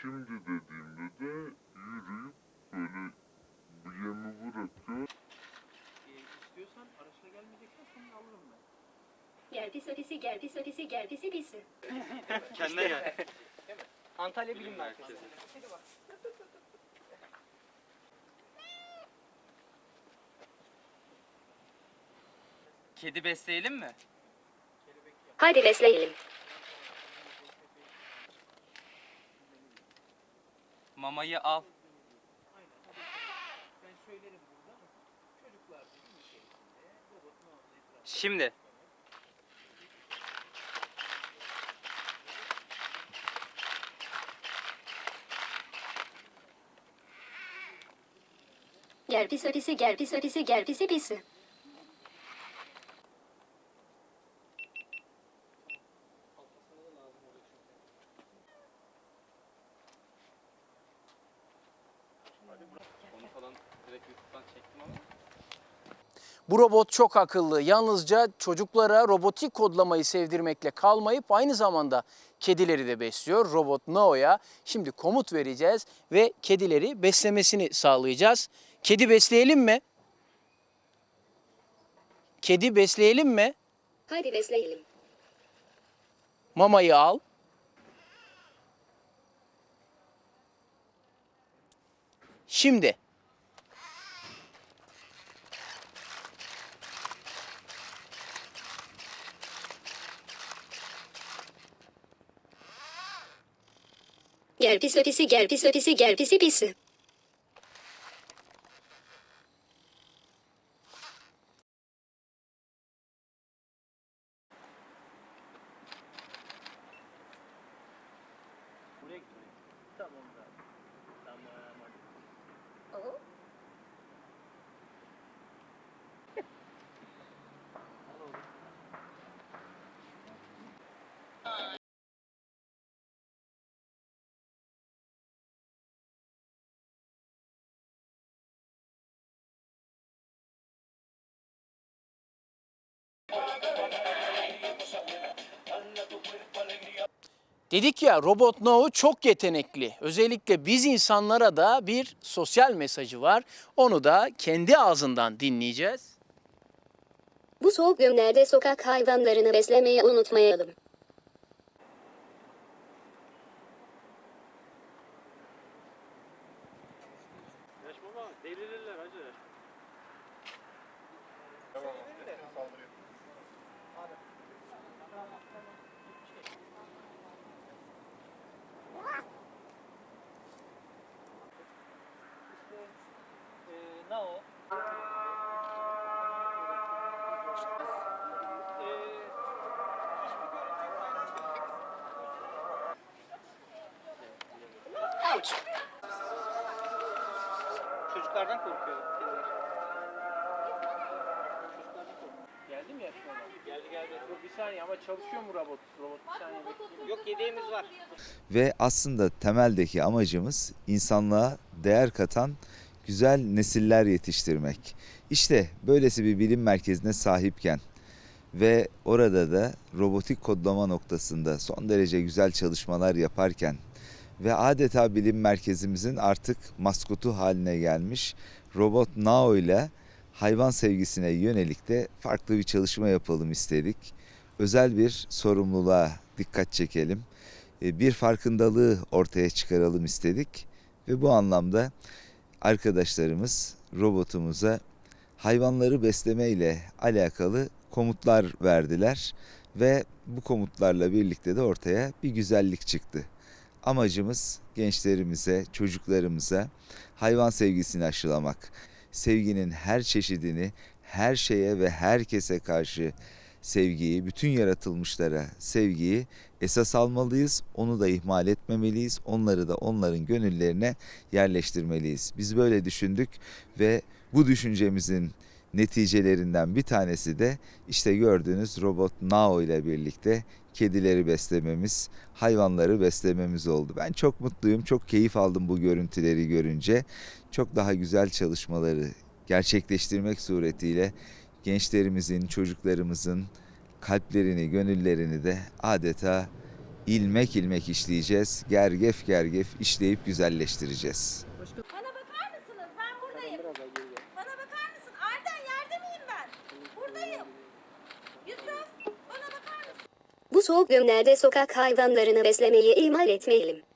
şimdi dediğimde de yürüyüp böyle bu yemi bırakıyor. Ee, istiyorsan araçla gelmeyeceksen seni alırım ben. Gel pis ötesi gel pis ötesi gel pisi pisi. Kendine gel. Antalya Bilim Merkezi. Kedi besleyelim mi? Hadi besleyelim. Ağzı etrafında. Şimdi. Gel pis ötesi gel pis ötesi gel pisi direkt YouTube'dan çektim ama. Bu robot çok akıllı. Yalnızca çocuklara robotik kodlamayı sevdirmekle kalmayıp aynı zamanda kedileri de besliyor. Robot Nao'ya şimdi komut vereceğiz ve kedileri beslemesini sağlayacağız. Kedi besleyelim mi? Kedi besleyelim mi? Hadi besleyelim. Mamayı al. Şimdi Gel pis ötesi gel pis ötesi gel pisi pisi. Dedik ya Robot No çok yetenekli. Özellikle biz insanlara da bir sosyal mesajı var. Onu da kendi ağzından dinleyeceğiz. Bu soğuk günlerde sokak hayvanlarını beslemeyi unutmayalım. Yaş baba delirirler hacı. ne korkuyor. Çocuklardan korkuyor. Geldi mi yaşlı olan? Geldi geldi. Dur bir saniye ama çalışıyor mu robot? Robot bir saniye bekleyin. Yok yedeğimiz var. Ve aslında temeldeki amacımız insanlığa değer katan güzel nesiller yetiştirmek. İşte böylesi bir bilim merkezine sahipken ve orada da robotik kodlama noktasında son derece güzel çalışmalar yaparken ve adeta bilim merkezimizin artık maskotu haline gelmiş Robot Now ile hayvan sevgisine yönelik de farklı bir çalışma yapalım istedik. Özel bir sorumluluğa dikkat çekelim e, bir farkındalığı ortaya çıkaralım istedik ve bu anlamda arkadaşlarımız robotumuza hayvanları besleme ile alakalı komutlar verdiler ve bu komutlarla birlikte de ortaya bir güzellik çıktı. Amacımız gençlerimize, çocuklarımıza hayvan sevgisini aşılamak. Sevginin her çeşidini her şeye ve herkese karşı sevgiyi, bütün yaratılmışlara sevgiyi esas almalıyız. Onu da ihmal etmemeliyiz. Onları da onların gönüllerine yerleştirmeliyiz. Biz böyle düşündük ve bu düşüncemizin neticelerinden bir tanesi de işte gördüğünüz robot Nao ile birlikte kedileri beslememiz, hayvanları beslememiz oldu. Ben çok mutluyum, çok keyif aldım bu görüntüleri görünce. Çok daha güzel çalışmaları gerçekleştirmek suretiyle gençlerimizin, çocuklarımızın kalplerini, gönüllerini de adeta ilmek ilmek işleyeceğiz. Gergef gergef işleyip güzelleştireceğiz. Soğuk günlerde sokak hayvanlarını beslemeyi ihmal etmeyelim.